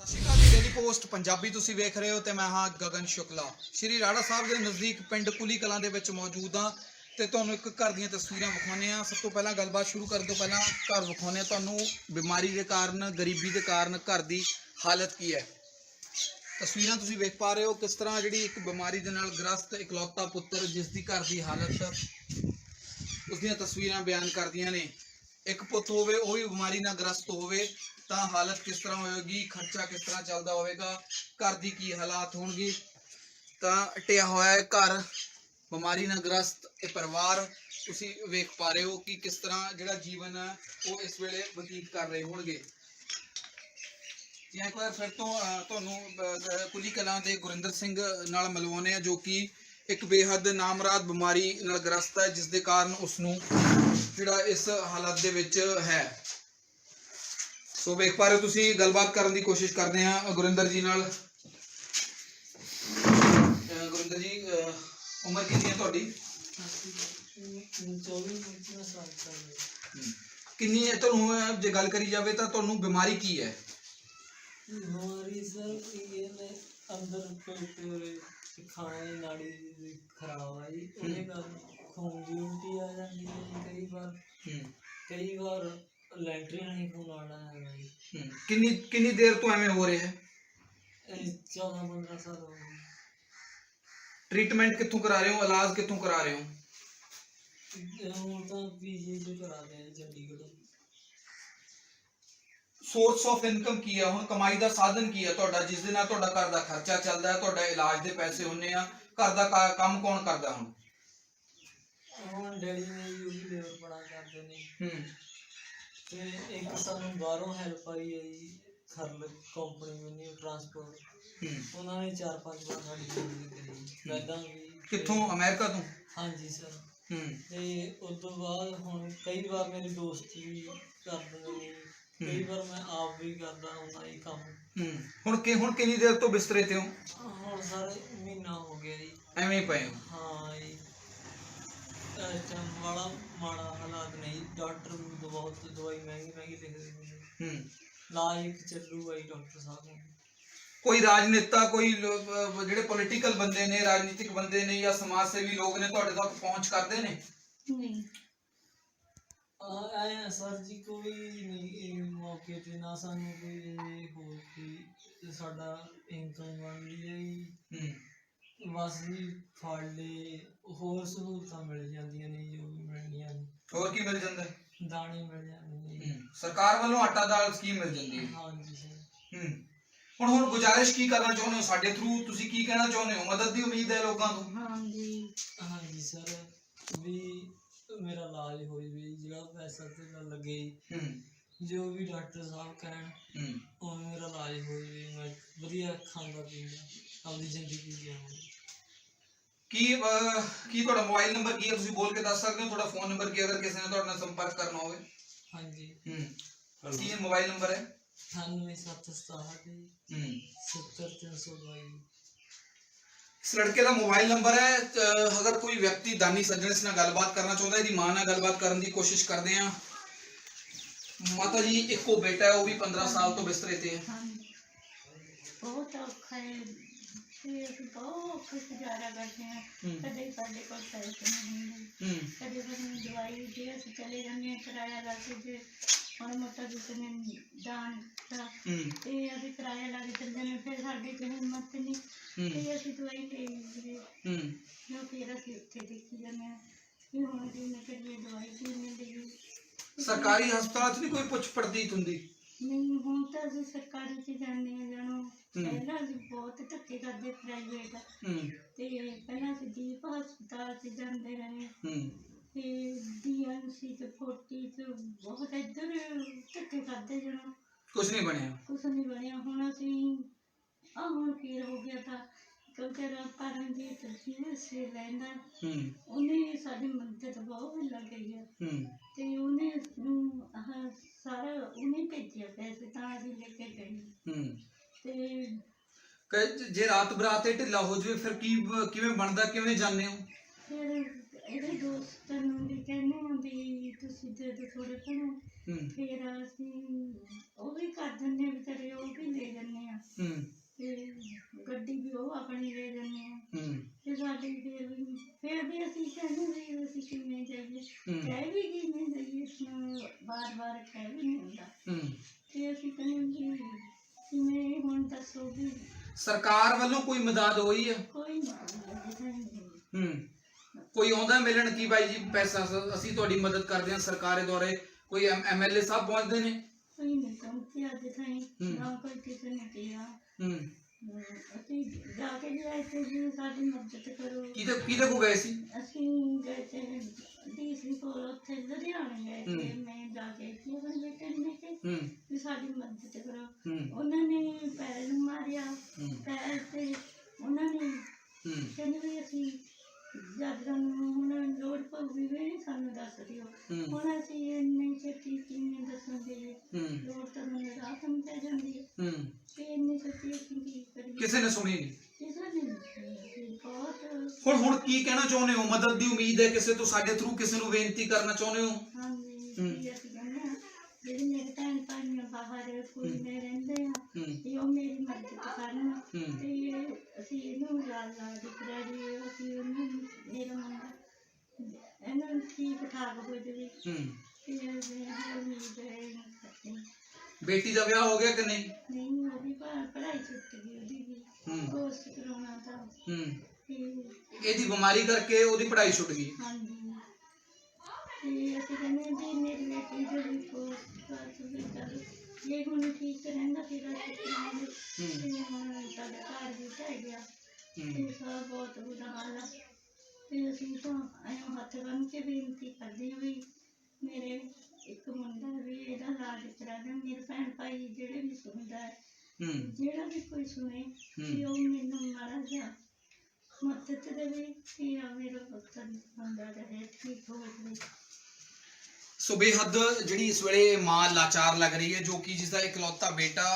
ਸਤਿ ਸ਼੍ਰੀ ਅਕਾਲ ਜੀ ਡੇਲੀ ਪੋਸਟ ਪੰਜਾਬੀ ਤੁਸੀਂ ਵੇਖ ਰਹੇ ਹੋ ਤੇ ਮੈਂ ਹਾਂ ਗਗਨ ਸ਼ੁਕਲਾ। ਸ਼੍ਰੀ ਰਾੜਾ ਸਾਹਿਬ ਦੇ ਨਜ਼ਦੀਕ ਪਿੰਡ ਕੁਲੀ ਕਲਾਂ ਦੇ ਵਿੱਚ ਮੌਜੂਦ ਹਾਂ ਤੇ ਤੁਹਾਨੂੰ ਇੱਕ ਘਰ ਦੀਆਂ ਤਸਵੀਰਾਂ ਵਿਖਾਉਂਦੇ ਆ ਸਭ ਤੋਂ ਪਹਿਲਾਂ ਗੱਲਬਾਤ ਸ਼ੁਰੂ ਕਰਨ ਤੋਂ ਪਹਿਲਾਂ ਘਰ ਵਿਖਾਉਂਦੇ ਆ ਤੁਹਾਨੂੰ ਬਿਮਾਰੀ ਦੇ ਕਾਰਨ, ਗਰੀਬੀ ਦੇ ਕਾਰਨ ਘਰ ਦੀ ਹਾਲਤ ਕੀ ਹੈ? ਤਸਵੀਰਾਂ ਤੁਸੀਂ ਵੇਖ ਪਾ ਰਹੇ ਹੋ ਕਿਸ ਤਰ੍ਹਾਂ ਜਿਹੜੀ ਇੱਕ ਬਿਮਾਰੀ ਦੇ ਨਾਲ ਗ੍ਰਸਤ ਇਕਲੌਤਾ ਪੁੱਤਰ ਜਿਸ ਦੀ ਘਰ ਦੀ ਹਾਲਤ ਉਸ ਦੀਆਂ ਤਸਵੀਰਾਂ ਬਿਆਨ ਕਰਦੀਆਂ ਨੇ। ਇੱਕ ਪੁੱਤ ਹੋਵੇ ਉਹ ਵੀ ਬਿਮਾਰੀ ਨਾਲ ਗ੍ਰਸਤ ਹੋਵੇ ਤਾਂ ਹਾਲਤ ਕਿਸ ਤਰ੍ਹਾਂ ਹੋਵੇਗੀ ਖਰਚਾ ਕਿਸ ਤਰ੍ਹਾਂ ਚੱਲਦਾ ਹੋਵੇਗਾ ਘਰ ਦੀ ਕੀ ਹਾਲਾਤ ਹੋਣਗੇ ਤਾਂ ਟਿਆ ਹੋਇਆ ਹੈ ਘਰ ਬਿਮਾਰੀ ਨਾਲ ਗ੍ਰਸਤ ਇਹ ਪਰਿਵਾਰ ਤੁਸੀਂ ਵੇਖ ਪਾ ਰਹੇ ਹੋ ਕਿ ਕਿਸ ਤਰ੍ਹਾਂ ਜਿਹੜਾ ਜੀਵਨ ਹੈ ਉਹ ਇਸ ਵੇਲੇ ਬਤੀਤ ਕਰ ਰਹੇ ਹੋਣਗੇ। ਜੀ ਇੱਕ ਵਾਰ ਫਿਰ ਤੋਂ ਅਹ, ਤੁਹਾਨੂੰ ਕੁਲੀ ਕਲਾਂ ਦੇ ਗੁਰਿੰਦਰ ਸਿੰਘ ਨਾਲ ਮਿਲਵਾਉਂਦੇ ਆ ਜੋ ਕਿ ਇੱਕ ਬੇਹੱਦ ਨਾਮਰਾਦ ਬਿਮਾਰੀ ਨਾਲ ਗ੍ਰਸਤ ਹੈ ਜਿਸ ਦੇ ਕਾਰਨ ਉਸ ਨੂੰ ਜਿਹੜਾ ਇਸ ਹਾਲਤ ਦੇ ਵਿੱਚ ਹੈ। ਸੋ ਵੇਖ ਪਾ ਰਹੇ ਤੁਸੀਂ ਗੱਲਬਾਤ ਕਰਨ ਦੀ ਕੋਸ਼ਿਸ਼ ਕਰਦੇ ਹਾਂ ਗੁਰਿੰਦਰ ਜੀ ਨਾਲ। ਗੁਰਿੰਦਰ ਜੀ ਉਮਰ ਕਿੰਨੀ ਹੈ ਤੁਹਾਡੀ? ਹਮ, ਕਿੰਨੀ ਹੈ? ਤੁਹਾਨੂੰ ਜੇ ਗੱਲ ਕਰੀ ਜਾਵੇ ਤਾਂ ਤੁਹਾਨੂੰ ਬਿਮਾਰੀ ਕੀ ਹੈ? ਹਮਾਰੀ ਸਰ ਇਹ ਨੇ ਅੰਦਰ ਪੇਟ ਦੇ ਖਾਣੇ ਨਾੜੀ ਖਰਾਬ ਆ ਜੀ ਉਹਦੇ ਕਾਰਨ ਖੂਨ ਦੀ ਉਲਟੀ ਆ ਜਾਂਦੀ ਹੈ ਜੀ ਕਈ ਵਾਰ ਹਮ, ਕਈ ਵਾਰ ਲੈਂਟਰੀ ਨਹੀਂ ਖੂਨ ਆਣਾ ਹੈਗਾ ਜੀ ਹਮ, ਕਿੰਨੀ ਕਿੰਨੀ ਦੇਰ ਤੋਂ ਐਵੇਂ ਹੋ ਰਿਹਾ ਹੈ ਇਹ 14 15 ਸਾਲ ਹੋ ਗਏ ਟ੍ਰੀਟਮੈਂਟ ਕਿੱਥੋਂ ਕਰਾ ਰਹੇ ਹੋ ਇਲਾਜ ਕਿੱਥੋਂ ਕਰਾ ਰਹੇ ਹੋ ਇਹ ਹੁਣ ਤਾਂ ਪੀਜੀ ਚ ਕਰਾਦੇ ਆ? ਜੀ ਚੰਡੀਗੜ੍ਹ ਸੋਰਸ ਆਫ ਇਨਕਮ ਕੀ ਹੈ ਹੁਣ ਕਮਾਈ ਦਾ ਸਾਧਨ ਕੀ ਹੈ ਤੁਹਾਡਾ? ਜਿਸ ਦੇ ਨਾਲ ਤੁਹਾਡਾ ਘਰ ਦਾ ਖਰਚਾ ਚੱਲਦਾ ਹੈ ਤੁਹਾਡਾ ਇਲਾਜ ਦੇ ਪੈਸੇ ਹੁੰਨੇ ਆ ਘਰ ਦਾ ਕਾ- ਕੰਮ ਕੌਣ ਕਰਦਾ ਹੁਣ? ਹੁਣ ਡੈਡੀ ਨੇ ਵੀ ਲੇਬਰ ਬੜਾ ਕਰਦੇ ਨੇ। ਹੂੰ। ਤੇ ਇੱਕ ਸਾਨੂੰ ਬਾਹਰੋਂ ਹੈਲਪ ਆਈ ਹੈ ਜੀ ਖਰਲ ਕੰਪਨੀ ਮੈਨੂੰ ਟਰਾਂਸਪੋਰਟ ਉਹਨਾਂ ਨੇ ਚਾਰ ਪੰਜ ਵਾਰ ਸਾਡੀ ਮਦਦ ਕਰੀ। ਪਹਿਲਾਂ ਵੀ ਕਿੱਥੋਂ? ਅਮਰੀਕਾ ਤੋਂ? ਹਾਂਜੀ ਸਰ ਹੂੰ। ਤੇ ਉਸ ਤੋਂ ਬਾਅਦ ਹੁਣ ਕਈ ਵਾਰ ਮੇਰੇ ਦੋਸਤ ਵੀ ਕਰ ਦਿੰਦੇ ਨੇ ਕਈ ਵਾਰ ਮੈਂ ਆਪ ਵੀ ਕਰਦਾ ਹੁੰਦਾ ਇਹ ਕੰਮ। ਹੂੰ। ਹੁਣ ਕਿ ਹੁਣ ਕਿੰਨੀ ਦੇਰ ਤੋਂ ਬਿਸਤਰੇ ਤੇ ਹੋ? ਹੁਣ ਸਰ ਮਹੀਨਾ ਹੋ ਗਿਆ ਜੀ। ਐਵੇਂ ਹੀ ਪਏ ਹੋ। ਮਾੜਾ ਮਾੜਾ ਹਾਲਾਤ ਨਹੀਂ। ਡਾਕਟਰ ਵੀ ਬਹੁਤ ਦਵਾਈ ਮਹਿੰਗੀ ਮਹਿੰਗੀ ਲਿਖਦੇ ਨੇ ਹੂੰ। ਇਲਾਜ ਇੱਕ ਚੱਲੂਗਾ ਜੀ ਡਾਕਟਰ ਸਾਹਿਬ ਨੂੰ। ਕੋਈ ਰਾਜਨੇਤਾ ਕੋਈ ਲੋ- ਅਹ ਜਿਹੜੇ ਪੋਲੀਟੀਕਲ ਬੰਦੇ ਨੇ ਰਾਜਨੀਤਿਕ ਬੰਦੇ ਨੇ ਜਾਂ ਸਮਾਜ ਸੇਵੀ ਲੋਕ ਨੇ ਤੁਹਾਡੇ ਤੱਕ ਪਹੁੰਚ ਕਰਦੇ ਨੇ? ਨਹੀਂ। ਆਇਆ ਸਰ ਜੀ ਕੋਈ ਨਹੀਂ ਇਹ ਮੌਕੇ ਤੇ ਨਾ ਸਾਨੂੰ ਕੋਈ ਹੋਰ ਕੋਈ ਸਾਡਾ ਇਨਕਮ ਬਣਦੀ ਹੈ ਜੀ ਹੂੰ। ਬਸ ਜੀ ਫੜ ਲਏ ਹੋਰ ਸਹੂਲਤਾਂ ਮਿਲ ਜਾਂਦੀਆਂ ਨੇ ਜੋ ਵੀ ਮਿਲਣੀਆਂ ਨੇ। ਹੋਰ ਕੀ ਮਿਲ ਜਾਂਦਾ? ਹੈ? ਦਾਣੇ ਮਿਲ ਜਾਂਦੇ ਨੇ ਹੂੰ ਸਰਕਾਰ ਵੱਲੋਂ ਆਟਾ ਦਾਲ ਸਕੀਮ ਮਿਲ ਜਾਂਦੀ ਹੈ। ਹਾਂਜੀ ਸਰ। ਹੂੰ ਹੁਣ ਹੁਣ ਗੁਜ਼ਾਰਿਸ਼ ਕੀ ਕਰਨਾ ਚਾਹੁੰਦੇ ਹੋ? ਸਾਡੇ ਥਰੂ ਤੁਸੀਂ ਕੀ ਕਹਿਣਾ ਚਾਹੁੰਦੇ ਹੋ? ਮਦਦ ਦੀ ਉਮੀਦ ਹੈ ਲੋਕਾਂ ਤੋਂ ਹਾਂਜੀ। ਹਾਂਜੀ ਸਰ ਵੀ ਮੇਰਾ ਇਲਾਜ ਹੋ ਜਾਵੇ ਜਿਹੜਾ ਪੈਸਾ ਤੇ ਨਾ ਲੱਗੇ। ਹੂੰ। ਜੋ ਵੀ ਡਾਕਟਰ ਸਾਹਿਬ ਕਹਿਣ ਹੂੰ। ਉਹ ਮੇਰਾ ਇਲਾਜ ਹੋ ਜਾਵੇ ਮੈਂ ਵਧੀਆ ਖਾਂਦਾ ਪੀਂਦਾ ਆਪਣੀ ਜ਼ਿੰਦਗੀ ਜਿਉਂ ਕੀ ਅਹ, ਕੀ ਤੁਹਾਡਾ ਮੋਬਾਈਲ ਨੰਬਰ ਕੀ ਹੈ? ਤੁਸੀਂ ਬੋਲ ਕੇ ਦੱਸ ਸਕਦੇ ਹੋ? ਤੁਹਾਡਾ ਫੋਨ ਨੰਬਰ ਕੀ ਹੈ? ਅਗਰ ਕਿਸੇ ਨੇ ਤੁਹਾਡੇ ਨਾਲ ਸੰਪਰਕ ਕਰਨਾ ਹੋਵੇ। ਹਾਂਜੀ। ਹੂੰ। ਕੀ ਮੋਬਾਈਲ ਨੰਬਰ ਹੈ? 9767 ਹੂੰ। 70322 ਇਸ ਲੜਕੇ ਦਾ ਮੋਬਾਈਲ ਨੰਬਰ ਹੈ। ਅਹ, ਅਗਰ ਕੋਈ ਵਿਅਕਤੀ ਦਾਨੀ ਸੱਜਣ ਇਸ ਨਾਲ ਗੱਲਬਾਤ ਕਰਨਾ ਚਾਹੁੰਦਾ ਹੈ ਇਹਦੀ ਮਾਂ ਨਾਲ ਗੱਲਬਾਤ ਕਰਨ ਦੀ ਕੋਸ਼ਿਸ਼ ਕਰਦੇ ਹਾਂ। ਮਾਤਾ ਜੀ ਇੱਕੋ ਬੇਟਾ ਹੈ ਉਹ ਵੀ 15 ਸਾਲ ਤੋਂ ਬਿਸਤਰੇ ਤੇ ਹੈ। ਹਾਂਜੀ। ਬਹੁਤ ਔਖਾ ਹੈ। ਤੇ ਅਸੀਂ ਬਹੁਤ ਔਖਾ ਗੁਜ਼ਾਰਾ ਕਰਦੇ ਹਾਂ। ਹੂੰ। ਕਦੇ ਸਾਡੇ ਕੋਲ ਪੈਸੇ ਨਹੀਂ ਹੁੰਦੇ। ਹੂੰ। ਕਦੇ ਸਾਨੂੰ ਦਵਾਈ ਜੇ ਅਸੀਂ ਚਲੇ ਜਾਂਦੇ ਹਾਂ ਕਿਰਾਇਆ ਲਾ ਕੇ ਜੇ ਹੁਣ ਮੋਟਾ ਕਿਸੇ ਨੇ ਦਾਨ ਦਿੱਤਾ। ਹੂੰ। ਤੇ ਅਸੀਂ ਕਿਰਾਇਆ ਲਾ ਕੇ ਚੱਲ ਜਾਂਦੇ ਹਾਂ, ਫਿਰ ਸਾਡੇ ਤੇ ਹਿੰਮਤ ਨਹੀਂ। ਹੂੰ। ਤੇ ਅਸੀਂ ਦਵਾਈ ਲੈ ਲਈਏ। ਹੂੰ। ਜੋ ਫਿਰ ਅਸੀਂ ਉੱਥੇ ਦੇਖੀ ਜਾਂਦੇ ਹਾਂ ਵੀ ਹੁਣ ਜੀ ਮੈਂ ਕਰੀਏ ਦਵਾਈ ਵੀ ਨਹੀਂ ਲਈ ਸਰਕਾਰੀ ਹਸਪਤਾਲਾਂ 'ਚ ਨਹੀਂ ਕੋਈ ਪੁੱਛ ਪੜਦੀਤ ਹੁੰਦੀ? ਨਹੀਂ ਹੁਣ ਤਾਂ ਅਸੀਂ ਸਰਕਾਰੀ ਚ ਜਾਂਦੇ ਹਾਂ ਜਾਣੋ। ਪਹਿਲਾਂ ਅਸੀਂ ਬਹੁਤ ਧੱਕੇ ਕਰਦੇ ਪ੍ਰਾਈਵੇਟ ਹੂੰ। ਤੇ ਪਹਿਲਾਂ ਅਸੀਂ ਦੀਪ ਹਸਪਤਾਲ ਚ ਜਾਂਦੇ ਰਹੇ। ਹੂੰ। ਤੇ ਡੀਐਮਸੀ ਤੇ ਫੋਰਟੀ ਤੇ ਬਹੁਤ ਇੱਧਰ ਧੱਕੇ ਕਰਦੇ ਜਾਣੋ। ਕੁਝ ਨਹੀਂ ਬਣਿਆ। ਕੁਛ ਨਹੀਂ ਬਣਿਆ। ਹੁਣ ਅਸੀਂ ਆ ਹੁਣ ਕੀ ਹੋ ਗਿਆ ਤਾਂ ਕਿਉਂਕਿ ਪਰਨ ਦੀ ਤਰਜੀਹ ਸੇ ਲੈਂਦਾ। ਹੂੰ। ਉਹਨੇ ਸਾਡੀ ਮਦਦ ਬਹੁਤ ਲੱਗ ਗਈ ਹੈ ਹੂੰ। ਤੇ ਉਹਨੇ ਨੂੰ ਆਹ ਸਾਰਾ ਉਹਨੇ ਭੇਜਿਆ ਪੈਸੇ ਤਾਂ ਅਸੀਂ ਲੈ ਕੇ ਗਏ। ਹੂੰ। ਤੇ ਕਿ ਜੇ ਰਾਤ ਬਰਾਤੇ ਢਿੱਲਾ ਹੋ ਜਾਵੇ ਫਿਰ ਕੀ ਕਿਵੇਂ ਬਣਦਾ ਕਿਵੇਂ ਜਾਣਦੇ ਹੋ? ਫਿਰ ਇਹਦੇ ਦੋਸਤਾਂ ਨੂੰ ਵੀ ਕਹਿੰਦੇ ਹਾਂ ਵੀ ਤੁਸੀਂ ਦੇ ਦਿਓ ਥੋੜੇ ਹੂੰ। ਫਿਰ ਅਸੀਂ ਉਹ ਵੀ ਕਰ ਦਿੰਦੇ ਆ ਵਿਚਾਰੇ ਉਹ ਵੀ ਲੈ ਜਾਂਦੇ ਆ ਹੂੰ। ਤੇ ਉਹ ਆਪਣੀ ਲੈ ਜਾਂਦੇ ਆ। ਤੇ ਸਾਡੀ ਫਿਰ ਵੀ ਫਿਰ ਵੀ ਅਸੀਂ ਕਹਿੰਦੇ ਵੀ ਅਸੀਂ ਕਿਵੇਂ ਜਾਈਏ। ਕਹਿ ਵੀ ਕਿਵੇਂ ਜਾਈਏ ਬਾਰ ਬਾਰ ਕਹਿ ਵੀ ਨਹੀਂ ਹੁੰਦਾ। ਤੇ ਅਸੀਂ ਕਹਿੰਦੇ ਵੀ ਕਿਵੇਂ ਹੁਣ ਦੱਸੋ ਵੀ ਸਰਕਾਰ ਵੱਲੋਂ ਕੋਈ ਮਦਦ ਹੋਈ ਹੈ ਕੋਈ ਨਹੀਂ ਹੂੰ। ਕੋਈ ਆਉਂਦਾ ਮਿਲਣ ਕੀ ਬਾਈ ਜੀ ਪੈਸਾ? ਅਸੀਂ ਤੁਹਾਡੀ ਮਦਦ ਕਰਦੇ ਹਾਂ ਸਰਕਾਰੇ ਦੁਆਰੇ। ਕੋਈ ਐਮਐਲਏ ਸਾਹਿਬ ਪਹੁੰਚਦੇ ਨੇ? ਕੋਈ ਨਹੀਂ ਪਹੁੰਚਿਆ ਅੱਜ। ਨਾ ਕੋਈ ਕਿਸੇ ਨੇ ਕਿਹਾ। ਹੂੰ। ਅਸੀਂ ਜਾ ਕੇ ਵੀ ਆਏ ਤੇ ਜੀ ਸਾਡੀ ਮਦਦ ਕਰੋ। ਕਿਹਦੇ ਕਿਹਦੇ ਕੋ ਗਏ ਸੀ? ਅਸੀਂ ਗਏ ਤੇ ਡੀਸੀ ਕੋਲ ਉੱਥੇ ਲੁਧਿਆਣੇ ਗਏ ਤੇ ਹੂੰ। ਮੈਂ ਜਾ ਕੇ ਕੀ ਆਪਣੇ ਬੇਟੇ ਨੂੰ ਲੈ ਕੇ ਹੂੰ। ਵੀ ਸਾਡੀ ਮਦਦ ਕਰੋ। ਹੂੰ। ਉਹਨਾਂ ਨੇ ਪੈਰ ਨੂੰ ਮਾਰਿਆ। ਹੂੰ। ਪੈਰ ਤੇ ਉਹਨਾਂ ਨੇ ਹੂੰ। ਕਹਿੰਦੇ ਵੀ ਅਸੀਂ ਜਦ ਸਾਨੂੰ ਹੁਣ ਲੋੜ ਪਊਗੀ ਵੀ ਸਾਨੂੰ ਦੱਸ ਦਿਓ। ਹੂੰ। ਹੁਣ ਅਸੀਂ ਇੰਨੀ ਛੇਤੀ ਕਿਵੇਂ ਦੱਸਾਂਗੇ ਹੂੰ। ਲੋੜ ਤਾਂ ਮੈਨੂੰ ਰਾਤ ਨੂੰ ਪੈ ਜਾਂਦੀ ਹੈ। ਹੂੰ। ਤੇ ਇੰਨੀ ਛੇਤੀ ਅਸੀਂ ਕੀ ਕਰੀਏ? ਕਿਸੇ ਨੇ ਸੁਣੀ ਨਹੀਂ ਕਿਸੇ ਨੇ ਨਹੀਂ ਸੁਣੀ। ਬਹੁਤ। ਹੁਣ ਹੁਣ ਕੀ ਕਹਿਣਾ ਚਾਹੁੰਦੇ ਹੋ? ਮਦਦ ਦੀ ਉਮੀਦ ਹੈ ਕਿਸੇ ਤੋਂ ਸਾਡੇ ਥਰੂ ਕਿਸੇ ਨੂੰ ਬੇਨਤੀ ਕਰਨਾ ਚਾਹੁੰਦੇ ਹੋ? ਹਾਂਜੀ ਹੂੰ। ਅਸੀਂ ਜਿਹੜੇ ਮੇਰੇ ਭੈਣ ਭਾਈਆਂ ਬਾਹਰ ਕੋਈ ਨੇ ਰਹਿੰਦੇ ਆ ਤੇ ਉਹ ਮੇਰੀ ਮਦਦ ਕਰਨ। ਤੇ ਅਸੀਂ ਇਹਨੂੰ ਲਾਲ ਲਾਲ ਦੀ ਕਰਾੜੀ ਅਸੀਂ ਉਹਨੂੰ ਮੇਰਾ ਮੁੰਡਾ ਇਹਨਾਂ ਨੂੰ ਠੀਕ ਠਾਕ ਹੋ ਜਾਵੇ। ਤੇ ਇਹ ਹੈ ਉਮੀਦ ਹੈ ਇਹਨਾਂ। ਬੇਟੀ ਦਾ ਵਿਆਹ ਹੋ ਗਿਆ ਕਿ ਨਹੀਂ? ਨਹੀਂ ਉਹਦੀ ਪੜ੍ਹਾ- ਪੜ੍ਹਾਈ ਛੁੱਟ ਗਈ ਉਹਦੀ ਵੀ। ਕੋਰਸ ਕਰਾਉਣਾ ਤਾਂ। ਹੂੰ। ਇਹਦੀ ਬਿਮਾਰੀ ਕਰਕੇ ਉਹਦੀ ਪੜ੍ਹਾਈ ਛੁੱਟ ਗਈ। ਹਾਂਜੀ। ਅਸੀਂ ਕਹਿੰਦੇ ਵੀ ਮੇਰੀ ਬੇਟੀ ਜਿਹੜੀ ਕੋਰਸ ਵੀ ਕਰ ਜੇ ਹੁਣ ਠੀਕ ਰਹਿੰਦਾ ਫਿਰ ਅਸੀਂ ਕਰਾਂਗੇ ਤੇ ਹੁਣ ਸਾਡਾ ਘਰ ਵੀ ਢਹਿ ਗਿਆ ਤੇ ਸਾਰਾ ਬਹੁਤ ਬੁਰਾ ਹਾਲ ਆ ਤੇ ਅਸੀਂ ਤਾਂ ਐਂ ਹੱਥ ਬੰਨ੍ਹ ਕੇ ਬੇਨਤੀ ਕਰਦੇ ਹਾਂ। ਵੀ ਮੇਰੇ ਇੱਕ ਮੁੰਡਾ ਵੀ ਇਹਦਾ ਇਲਾਜ ਕਰਾ ਦੇ ਮੇਰੇ ਭੈਣ ਭਾਈ ਜਿਹੜੇ ਵੀ ਸੁਣਦਾ ਹੈ ਜਿਹੜਾ ਵੀ ਕੋਈ ਸੁਣੇ ਕਿ ਉਹ ਮੈਨੂੰ ਮਾੜਾ ਜਿਹਾ ਮਦਦ ਦੇਵੇ ਕਿ ਮੇਰਾ ਪੁੱਤਰ ਬੰਦਾ ਰਹੇ ਠੀਕ ਹੋ ਜਾਵੇ ਸੋ ਬੇਹੱਦ ਜਿਹੜੀ ਇਸ ਵੇਲੇ ਮਾਂ ਲਾਚਾਰ ਲੱਗ ਰਹੀ ਹੈ, ਜੋ ਕਿ ਜਿਸ ਦਾ ਇਕਲੌਤਾ ਬੇਟਾ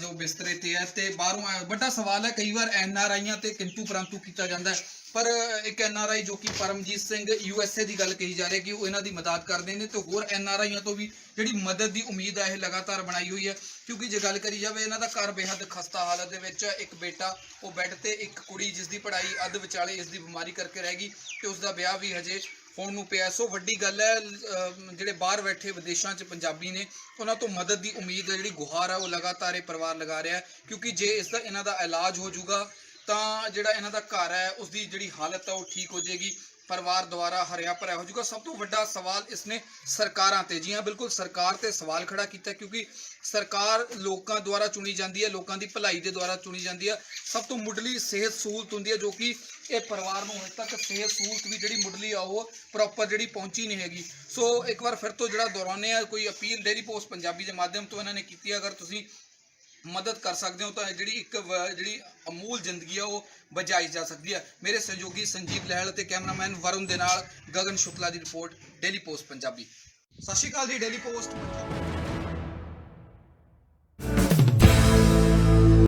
ਜੋ ਬਿਸਤਰੇ ਤੇ ਹੈ ਤੇ ਬਾਹਰੋਂ ਆਇਆ- ਵੱਡਾ ਸਵਾਲ ਹੈ, ਕਈ ਵਾਰ ਐਨ ਆਰ ਆਈਆਂ ਤੇ ਕਿੰਤੂ ਪਰੰਤੂ ਕੀਤਾ ਜਾਂਦਾ ਹੈ। ਪਰ ਇੱਕ ਐਨ ਆਰ ਆਈ ਜੋ ਕਿ Paramjit Singh U S A ਦੀ ਗੱਲ ਕਹੀ ਜਾ ਰਹੀ ਕਿ ਉਹ ਇਹਨਾਂ ਦੀ ਮਦਦ ਕਰਦੇ ਨੇ ਤੇ ਹੋਰ ਐਨ ਆਰ ਆਈਆਂ ਤੋਂ ਵੀ ਜਿਹੜੀ ਮਦਦ ਦੀ ਉਮੀਦ ਹੈ, ਇਹ ਲਗਾਤਾਰ ਬਣਾਈ ਹੋਈ ਹੈ। ਕਿਉਂਕਿ ਜੇ ਗੱਲ ਕਰੀ ਜਾਵੇ, ਇਹਨਾਂ ਦਾ ਘਰ ਬੇਹੱਦ ਖਸਤਾ ਹਾਲਤ ਦੇ ਵਿੱਚ ਇੱਕ ਬੇਟਾ, ਉਹ ਬੈੱਡ ਤੇ ਇੱਕ ਕੁੜੀ ਜਿਸ ਦੀ ਪੜ੍ਹਾਈ ਅੱਧ ਵਿਚਾਲੇ ਇਸ ਦੀ ਬਿਮਾਰੀ ਕਰਕੇ ਰਹਿ ਗਈ ਤੇ ਉਸ ਦਾ ਵਿਆਹ ਵੀ ਹਜੇ ਹੋਣ ਨੂੰ ਪਿਆ। ਸੋ ਵੱਡੀ ਗੱਲ ਹੈ, ਅਹ, ਜਿਹੜੇ ਬਾਹਰ ਬੈਠੇ ਵਿਦੇਸ਼ਾਂ 'ਚ ਪੰਜਾਬੀ ਨੇ, ਉਹਨਾਂ ਤੋਂ ਮਦਦ ਦੀ ਉਮੀਦ ਹੈ, ਜਿਹੜੀ ਗੁਹਾਰ ਹੈ ਉਹ ਲਗਾਤਾਰ ਇਹ ਪਰਿਵਾਰ ਲਗਾ ਰਿਹਾ ਕਿਉਂਕਿ ਜੇ ਇਸ ਦਾ ਇਹਨਾਂ ਦਾ ਇਲਾਜ ਹੋ ਜਾਊਗਾ, ਤਾਂ ਜਿਹੜਾ ਇਹਨਾਂ ਦਾ ਘਰ ਹੈ ਉਸ ਦੀ ਜਿਹੜੀ ਹਾਲਤ ਹੈ ਉਹ ਠੀਕ ਹੋ ਜਾਏਗੀ। ਪਰਿਵਾਰ ਦੁਆਰਾ ਹਰਿਆ ਭਰਿਆ ਹੋ ਜਾਊਗਾ। ਸਭ ਤੋਂ ਵੱਡਾ ਸਵਾਲ ਇਸਨੇ ਸਰਕਾਰਾਂ ਤੇ ਜੀ ਹਾਂ, ਬਿਲਕੁਲ ਸਰਕਾਰ ਤੇ ਸਵਾਲ ਖੜਾ ਕੀਤਾ ਕਿਉਂਕਿ ਸਰਕਾਰ ਲੋਕਾਂ ਦੁਆਰਾ ਚੁਣੀ ਜਾਂਦੀ ਹੈ, ਲੋਕਾਂ ਦੀ ਭਲਾਈ ਦੇ ਦੁਆਰਾ ਚੁਣੀ ਜਾਂਦੀ ਹੈ। ਸਭ ਤੋਂ ਮੁੱਢਲੀ ਸਿਹਤ ਸਹੂਲਤ ਹੁੰਦੀ ਹੈ ਜੋ ਕਿ ਇਹ ਪਰਿਵਾਰ ਨੂੰ ਹਜੇ ਤੱਕ ਸਿਹਤ ਸਹੂਲਤ ਵੀ ਜਿਹੜੀ ਮੁੱਢਲੀ ਆ, ਉਹ ਪ੍ਰੋਪਰ ਜਿਹੜੀ ਪਹੁੰਚੀ ਨਹੀਂ ਹੈਗੀ। ਸੋ ਇੱਕ ਵਾਰ ਫਿਰ ਤੋਂ ਜਿਹੜਾ ਦੁਹਰਾਉਂਦੇ ਆ ਕੋਈ ਅਪੀਲ ਡੇਲੀ ਪੋਸਟ ਪੰਜਾਬੀ ਦੇ ਮਾਧਿਅਮ ਤੋਂ ਇਹਨਾਂ ਨੇ ਕੀਤੀ ਅਗਰ ਤੁਸੀਂ ਮਦਦ ਕਰ ਸਕਦੇ ਹੋ ਤਾਂ ਜਿਹੜੀ ਇੱਕ ਜਿਹੜੀ ਅਮੂਲ ਜ਼ਿੰਦਗੀ ਆ, ਉਹ ਬਚਾਈ ਜਾ ਸਕਦੀ ਹੈ ਮੇਰੇ ਸਹਿਯੋਗੀ ਸੰਜੀਵ ਲਹਿਲ ਅਤੇ ਕੈਮਰਾਮੈਨ ਵਰੁਣ ਦੇ ਨਾਲ ਗਗਨ ਸ਼ੁਕਲਾ ਦੀ ਰਿਪੋਰਟ, ਡੇਲੀ ਪੋਸਟ ਪੰਜਾਬੀ। ਸਤਿ ਸ਼੍ਰੀ ਅਕਾਲ ਜੀ, ਡੇਲੀ ਪੋਸਟ ਪੰਜਾਬੀ।